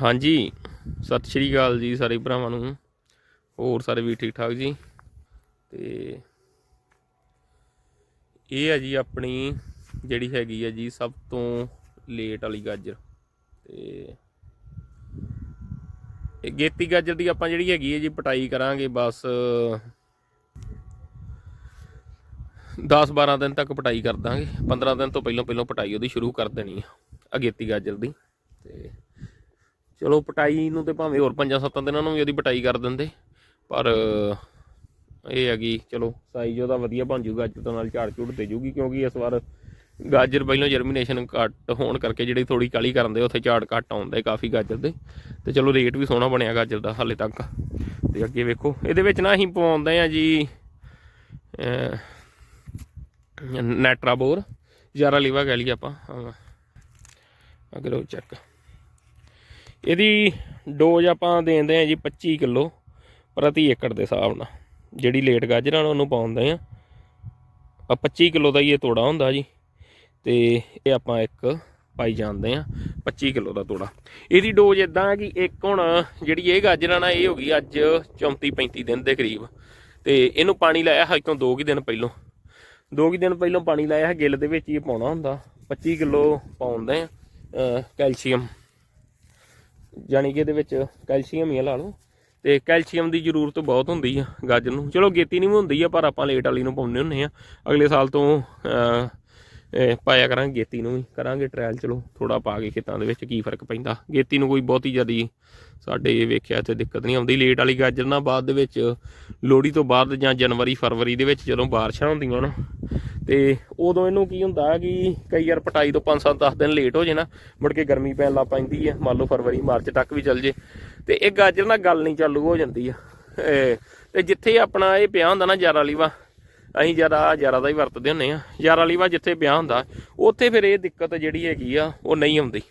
ਹਾਂਜੀ, ਸਤਿ ਸ਼੍ਰੀ ਅਕਾਲ ਜੀ ਸਾਰੇ ਭਰਾਵਾਂ ਨੂੰ। ਹੋਰ ਸਾਰੇ ਵੀ ਠੀਕ ਠਾਕ ਜੀ? ਤੇ ਇਹ ਹੈ ਜੀ ਆਪਣੀ ਜਿਹੜੀ ਹੈਗੀ ਹੈ ਜੀ ਸਭ ਤੋਂ ਲੇਟ ਵਾਲੀ ਗਾਜਰ। ਤੇ ਇਹ ਗੇਤੀ ਗਾਜਰ ਦੀ ਆਪਾਂ ਜਿਹੜੀ ਹੈਗੀ ਹੈ ਜੀ ਪਟਾਈ ਕਰਾਂਗੇ ਬਸ 10 12 ਦਿਨ ਤੱਕ ਪਟਾਈ ਕਰ ਦਾਂਗੇ। 15 ਦਿਨ ਤੋਂ ਪਹਿਲਾਂ ਪਹਿਲਾਂ ਪਟਾਈ ਉਹਦੀ ਸ਼ੁਰੂ ਕਰ ਦੇਣੀ ਆ ਅਗੇਤੀ ਗਾਜਰ ਦੀ। ਤੇ ਚਲੋ ਪਟਾਈ ਨੂੰ ਤੇ ਭਾਵੇਂ ਹੋਰ 5-7 ਦਿਨਾਂ ਨੂੰ ਵੀ ਉਹਦੀ ਪਟਾਈ ਕਰ ਦਿੰਦੇ, ਪਰ ਇਹ ਹੈਗੀ ਚਲੋ ਸਾਈਜ਼ ਉਹਦਾ ਵਧੀਆ ਬਣ ਜੂਗਾ ਅੱਜ ਤੋਂ ਨਾਲ ਝਾੜ ਝੂੜ ਤੇ ਜੂਗੀ, ਕਿਉਂਕਿ ਇਸ ਵਾਰ ਗਾਜਰ ਪਹਿਲਾਂ ਜਰਮੀਨੇਸ਼ਨ ਘੱਟ ਹੋਣ ਕਰਕੇ ਜਿਹੜੀ ਥੋੜੀ ਕਾਲੀ ਕਰਨ ਦੇ, ਉੱਥੇ ਝਾੜ ਘੱਟ ਆਉਂਦਾ ਹੈ ਕਾਫੀ ਗਾਜਰ ਦੇ। ਤੇ ਚਲੋ ਰੇਟ ਵੀ ਸੋਹਣਾ ਬਣਿਆ ਗਾਜਰ ਦਾ ਹਾਲੇ ਤੱਕ। ਤੇ ਅੱਗੇ ਵੇਖੋ, ਇਹਦੇ ਵਿੱਚ ਨਾ ਅਸੀਂ ਪਵਾਉਂਦੇ ਆ ਜੀ ਨੈਟਰਾਬੋਰ ਯਾਰਾ ਲੀਵਾ ਕਹਿ ਲਈਏ ਆਪਾਂ। ਹਾਂ। ਅਗਰੋ ਚੈੱਕ ਇਹਦੀ ਡੋਜ਼ ਆਪਾਂ ਦੇਂਦੇ ਆ ਜੀ 25 ਕਿਲੋ ਪ੍ਰਤੀ ਏਕੜ ਦੇ ਹਿਸਾਬ ਨਾਲ। ਜਿਹੜੀ ਲੇਟ ਗਾਜਰਾਂ ਉਹਨੂੰ ਪਾਉਂਦੇ ਆ। ਆ 25 ਕਿਲੋ ਦਾ ਹੀ ਇਹ ਤੋੜਾ ਹੁੰਦਾ ਜੀ। ਤੇ ਇਹ ਆਪਾਂ ਇੱਕ ਪਾਈ ਜਾਂਦੇ ਆ 25 ਕਿਲੋ ਦਾ ਤੋੜਾ। ਇਹਦੀ ਡੋਜ਼ ਇਦਾਂ ਹੈ ਕਿ ਇੱਕ ਹੁਣ ਜਿਹੜੀ ਇਹ ਗਾਜਰਾਂ ਨਾਲ ਇਹ ਹੋ ਗਈ ਅੱਜ 34 35 ਦਿਨ ਦੇ ਕਰੀਬ। ਤੇ ਇਹਨੂੰ ਪਾਣੀ ਲਾਇਆ ਹਜੇ ਤੋਂ 2 ਕੁ ਦਿਨ ਪਹਿਲੋਂ। 2 ਕੁ ਦਿਨ ਪਹਿਲੋਂ ਪਾਣੀ ਲਾਇਆ ਹੈ, ਗਿੱਲ ਦੇ ਵਿੱਚ ਹੀ ਪਾਉਣਾ ਹੁੰਦਾ। 25 ਕਿਲੋ ਪਾਉਂਦੇ ਆ ਕੈਲਸ਼ੀਅਮ। ਜਾਣੀ ਕਿ ਇਹਦੇ ਵਿੱਚ ਕੈਲਸ਼ੀਅਮ ਹੀ ਆ ਲਾ ਲਓ। ਤੇ ਕੈਲਸ਼ੀਅਮ ਦੀ ਜ਼ਰੂਰਤ ਬਹੁਤ ਹੁੰਦੀ ਆ ਗਾਜਰ ਨੂੰ। ਚਲੋ ਗੇਤੀ ਨਹੀਂ ਵੀ ਹੁੰਦੀ ਆ, ਪਰ ਆਪਾਂ ਲੇਟ ਵਾਲੀ ਨੂੰ ਪਾਉਂਦੇ ਹੁੰਨੇ ਆ। ਅਗਲੇ ਸਾਲ ਤੋਂ ਪਾਇਆ ਕਰਾਂਗੇ, ਗੇਤੀ ਨੂੰ ਵੀ ਕਰਾਂਗੇ ਟ੍ਰਾਇਲ ਚਲੋ ਥੋੜਾ ਪਾ ਕੇ ਖੇਤਾਂ ਦੇ ਵਿੱਚ ਕੀ ਫ਼ਰਕ ਪੈਂਦਾ। ਗੇਤੀ ਨੂੰ ਕੋਈ ਬਹੁਤੀ ਜ਼ਿਆਦੀ ਸਾਡੇ ਇਹ ਵੇਖਿਆ ਤੇ ਦਿੱਕਤ ਨਹੀਂ ਆਉਂਦੀ। ਲੇਟ ਵਾਲੀ ਗਾਜਰ ਨਾਲ ਬਾਅਦ ਦੇ ਵਿੱਚ ਲੋਹੜੀ ਤੋਂ ਬਾਅਦ ਜਾਂ ਜਨਵਰੀ, ਫਰਵਰੀ ਦੇ ਵਿੱਚ ਜਦੋਂ ਬਾਰਿਸ਼ਾਂ ਹੁੰਦੀਆਂ ਨਾ ਤੇ ਉਦੋਂ ਇਹਨੂੰ ਕੀ ਹੁੰਦਾ ਕਿ ਕਈ ਵਾਰ ਪਟਾਈ ਤੋਂ 5-7 10 ਦਿਨ ਲੇਟ ਹੋ ਜੇ ਨਾ, ਮੁੜ ਕੇ ਗਰਮੀ ਪੈਣ ਲੱਗ ਪੈਂਦੀ ਹੈ ਮੰਨ ਲਓ ਫਰਵਰੀ, ਮਾਰਚ ਤੱਕ ਵੀ ਚੱਲ ਜੇ। ਤੇ ਇਹ ਗਾਜਰ ਨਾਲ ਗੱਲ ਨਹੀਂ ਚਾਲੂ ਹੋ ਜਾਂਦੀ ਆ। ਇਹ, ਤੇ ਜਿੱਥੇ ਆਪਣਾ ਇਹ ਪਿਆ ਹੁੰਦਾ ਨਾ ਜਾਰਾ ਲੀਵਾ, ਅਸੀਂ ਜ਼ਿਆਦਾ ਜਾਰਾ ਦਾ ਹੀ ਵਰਤਦੇ ਹੁੰਨੇ ਆ। ਜਾਰਾ ਲੀਵਾ ਜਿੱਥੇ ਪਿਆ ਹੁੰਦਾ, ਉੱਥੇ ਫਿਰ ਇਹ ਦਿੱਕਤ ਜਿਹੜੀ ਹੈਗੀ ਆ, ਉਹ ਨਹੀਂ ਆਉਂਦੀ।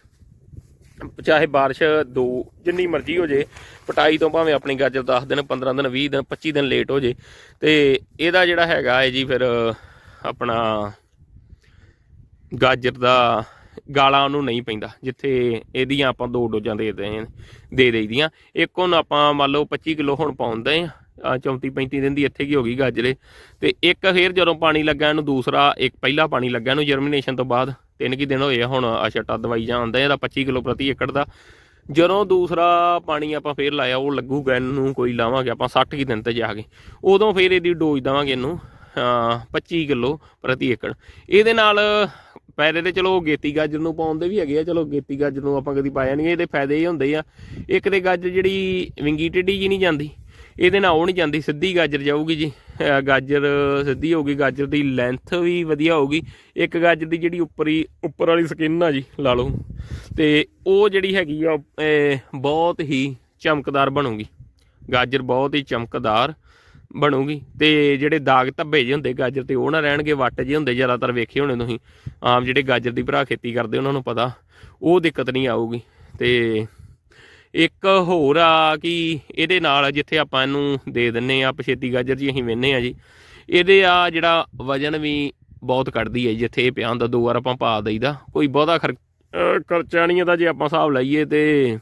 ਚਾਹੇ ਬਾਰਿਸ਼ ਦੋ, ਜਿੰਨੀ ਮਰਜ਼ੀ ਹੋ ਜੇ, ਪਟਾਈ ਤੋਂ ਭਾਵੇਂ ਆਪਣੀ ਗਾਜਰ 10 ਦਿਨ 15 ਦਿਨ 20 ਦਿਨ 25 ਦਿਨ ਲੇਟ ਹੋ ਜੇ। ਤੇ ਇਹਦਾ ਜਿਹੜਾ ਹੈਗਾ ਹੈ ਜੀ ਫਿਰ ਆਪਣਾ ਗਾਜਰ ਦਾ ਗਾਲਾ ਉਹਨੂੰ ਨਹੀਂ ਪੈਂਦਾ, ਜਿੱਥੇ ਇਹਦੀਆਂ ਆਪਾਂ ਦੋ ਡੋਜ਼ਾਂ ਦੇ ਦੇ ਦੇ ਦੇਈਦੀਆਂ। ਇੱਕ ਉਹਨੂੰ ਆਪਾਂ ਮੰਨ ਲਓ 25 ਕਿਲੋ ਹੁਣ ਪਾਉਂਦੇ ਆ 34 35 ਦਿਨ ਦੀ ਇੱਥੇ ਕੀ ਹੋ ਗਈ ਗਾਜਰੇ। ਤੇ ਇੱਕ ਫੇਰ ਜਦੋਂ ਪਾਣੀ ਲੱਗਾ ਇਹਨੂੰ, ਦੂਸਰਾ ਇੱਕ ਪਹਿਲਾ ਪਾਣੀ ਲੱਗਾ ਇਹਨੂੰ ਜਰਮੀਨੇਸ਼ਨ ਤੋਂ ਬਾਅਦ, ਤਿੰਨ ਕੀ ਦਿਨ ਹੋਏ ਆ ਹੁਣ ਅਛਟਾ ਦਵਾਈ ਜਾਂਦਾ ਇਹਦਾ 25 ਕਿਲੋ ਪ੍ਰਤੀ ਏਕੜ ਦਾ। ਜਦੋਂ ਦੂਸਰਾ ਪਾਣੀ ਆਪਾਂ ਫੇਰ ਲਾਇਆ, ਉਹ ਲੱਗੂਗਾ ਇਹਨੂੰ ਕੋਈ ਲਾਵਾਂਗੇ ਆਪਾਂ 60 ਕੀ ਦਿਨ ਤੇ ਜਾ ਕੇ। ਉਦੋਂ ਫੇਰ ਇਹਦੀ ਡੋਜ਼ ਦਵਾਂਗੇ ਇਹਨੂੰ। 25 ਕਿਲੋ ਪ੍ਰਤੀ ਏਕੜ। ਇਹਦੇ ਨਾਲ ਫਾਇਦੇ ਤੇ ਚਲੋ ਗੇਤੀ ਗਾਜਰ ਨੂੰ ਪਾਉਣ ਦੇ ਵੀ ਹੈਗੇ ਆ, ਚਲੋ ਗੇਤੀ ਗਾਜਰ ਨੂੰ ਆਪਾਂ ਕਦੀ ਪਾਇਆ ਨਹੀਂ ਇਹਦੇ ਫਾਇਦੇ ਹੀ ਹੁੰਦੇ ਆ। ਇੱਕ ਤੇ ਗਾਜਰ ਜਿਹੜੀ ਵਿੰਗੀ ਟੇਢੀ ਜੀ ਨਹੀਂ ਜਾਂਦੀ, ਇਹਦੇ ਨਾਲ ਉਹ ਨਹੀਂ ਜਾਂਦੀ, ਸਿੱਧੀ ਗਾਜਰ ਜਾਊਗੀ ਜੀ। ਗਾਜਰ ਸਿੱਧੀ ਹੋਊਗੀ, ਗਾਜਰ ਦੀ ਲੈਂਥ ਵੀ ਵਧੀਆ ਹੋਊਗੀ। ਇੱਕ ਗਾਜਰ ਦੀ ਜਿਹੜੀ ਉੱਪਰੀ, ਉੱਪਰ ਵਾਲੀ ਸਕਿਨ ਆ ਜੀ, ਲਾ ਲਓ। ਤੇ ਉਹ ਜਿਹੜੀ ਹੈਗੀ ਆ ਬਹੁਤ ਹੀ ਚਮਕਦਾਰ ਬਣੂਗੀ। ਗਾਜਰ ਬਹੁਤ ਹੀ ਚਮਕਦਾਰ। ਬਣੂਗੀ। ਤੇ ਜਿਹੜੇ ਦਾਗ ਧੱਬੇ ਜਿਹੇ ਹੁੰਦੇ ਗਾਜਰ ਤੇ ਉਹ ਨਾ ਰਹਿਣਗੇ, ਵੱਟ ਜਿਹੇ ਹੁੰਦੇ ਜ਼ਿਆਦਾਤਰ ਵੇਖੇ ਹੋਣੇ ਤੁਸੀਂ। ਆਮ ਜਿਹੜੇ ਗਾਜਰ ਦੀ ਭਰਾ ਖੇਤੀ ਕਰਦੇ, ਉਹਨਾਂ ਨੂੰ ਪਤਾ। ਉਹ ਦਿੱਕਤ ਨਹੀਂ ਆਊਗੀ। ਤੇ ਇੱਕ ਹੋਰ ਆ ਕਿ ਇਹਦੇ ਨਾਲ ਜਿੱਥੇ ਆਪਾਂ ਇਹਨੂੰ ਦੇ ਦਿੰਨੇ ਆ ਪਛੇਤੀ ਗਾਜਰ ਜੀ ਅਸੀਂ ਵੇਨੇ ਆ ਜੀ। ਇਹਦੇ ਆ ਜਿਹੜਾ ਵਜਨ ਵੀ ਬਹੁਤ ਕੱਢਦੀ ਹੈ ਜਿੱਥੇ ਇਹ ਪਿਆ ਹੁੰਦਾ, ਦੋ ਵਾਰ ਆਪਾਂ ਪਾ ਦਈਦਾ। ਕੋਈ ਬਹੁਤਾ ਖਰ ਖਰਚਾ ਨਹੀਂ ਇਹਦਾ ਜੇ ਆਪਾਂ ਹਿਸਾਬ ਲਾਈਏ ਤੇ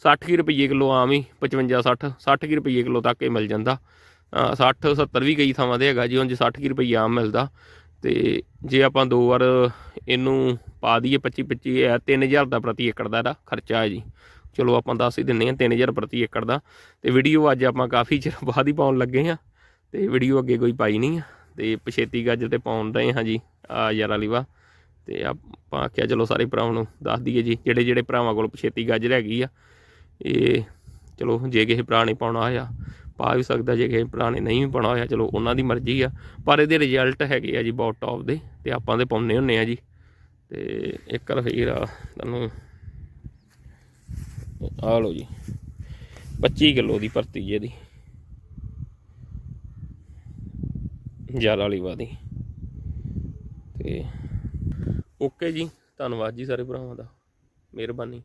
60 ਰੁਪਏ ਕਿਲੋ ਆਮ ਹੀ 55 60 60 ਰੁਪਏ ਕਿਲੋ ਤੱਕ ਇਹ ਮਿਲ ਜਾਂਦਾ। 60 70 ਵੀ ਕਈ ਥਾਵਾਂ ਤੇ ਹੈਗਾ ਜੀ ਹੁਣ ਜੇ 60 ਰੁਪਈਆ ਆਮ ਮਿਲਦਾ। ਤੇ ਜੇ ਆਪਾਂ ਦੋ ਵਾਰ ਇਹਨੂੰ ਪਾ ਦਈਏ 25 25 ਹੈ 3000 ਦਾ ਪ੍ਰਤੀ ਏਕੜ ਦਾ ਇਹਦਾ ਖਰਚਾ ਹੈ ਜੀ। ਚਲੋ ਆਪਾਂ ਦੱਸ ਹੀ ਦਿੰਨੇ ਆ 3000 ਪ੍ਰਤੀ ਏਕੜ ਦਾ। ਤੇ ਵੀਡੀਓ ਅੱਜ ਆਪਾਂ ਕਾਫੀ ਚਿਰ ਬਾਅਦ ਹੀ ਪਾਉਣ ਲੱਗੇ ਆ ਤੇ ਵੀਡੀਓ ਅੱਗੇ ਕੋਈ ਪਾਈ ਨਹੀਂ ਆ। ਤੇ ਪਛੇਤੀ ਗਾਜਰ ਤੇ ਪਾਉਣ ਰਹੇ ਹਾਂ ਜੀ, ਆ ਯਾਰਾ ਲੀਵਾ। ਤੇ ਆਪਾਂ ਆਖਿਆ ਚਲੋ ਸਾਰੇ ਭਰਾਵਾਂ ਨੂੰ ਦੱਸ ਦਈਏ ਜੀ, ਜਿਹੜੇ ਜਿਹੜੇ ਭਰਾਵਾਂ ਕੋਲ ਪਛੇਤੀ ਗਾਜਰ ਹੈਗੀ ਆ। ਇਹ ਚਲੋ ਜੇ ਕਿਸੇ ਭਰਾ ਨੇ ਪਾਉਣਾ ਹੋਇਆ ਪਾ ਵੀ ਸਕਦਾ ਜੇ ਕਿਸੇ ਭਰਾ ਨੇ ਨਹੀਂ ਵੀ ਪਾਉਣਾ ਹੋਇਆ, ਚਲੋ ਉਹਨਾਂ ਦੀ ਮਰਜ਼ੀ ਆ। ਪਰ ਇਹਦੇ ਰਿਜ਼ਲਟ ਹੈਗੇ ਆ ਜੀ ਬਹੁਤ ਟੌਪ ਦੇ, ਤੇ ਆਪਾਂ ਦੇ ਪਾਉਂਦੇ ਹੁੰਨੇ ਆ ਜੀ। ਤੇ ਇੱਕ ਵਾਰ ਫੇਰ ਆ, ਤੁਹਾਨੂੰ ਆ ਲਓ ਜੀ 25 ਕਿਲੋ ਦੀ ਭਰਤੀ ਜੀ ਇਹਦੀ। ਜਾਲ ਵਾਲੀ ਵਾਦੀ। ਤੇ ਓਕੇ ਜੀ, ਧੰਨਵਾਦ ਜੀ ਸਾਰੇ ਭਰਾਵਾਂ ਦਾ। ਮਿਹਰਬਾਨੀ।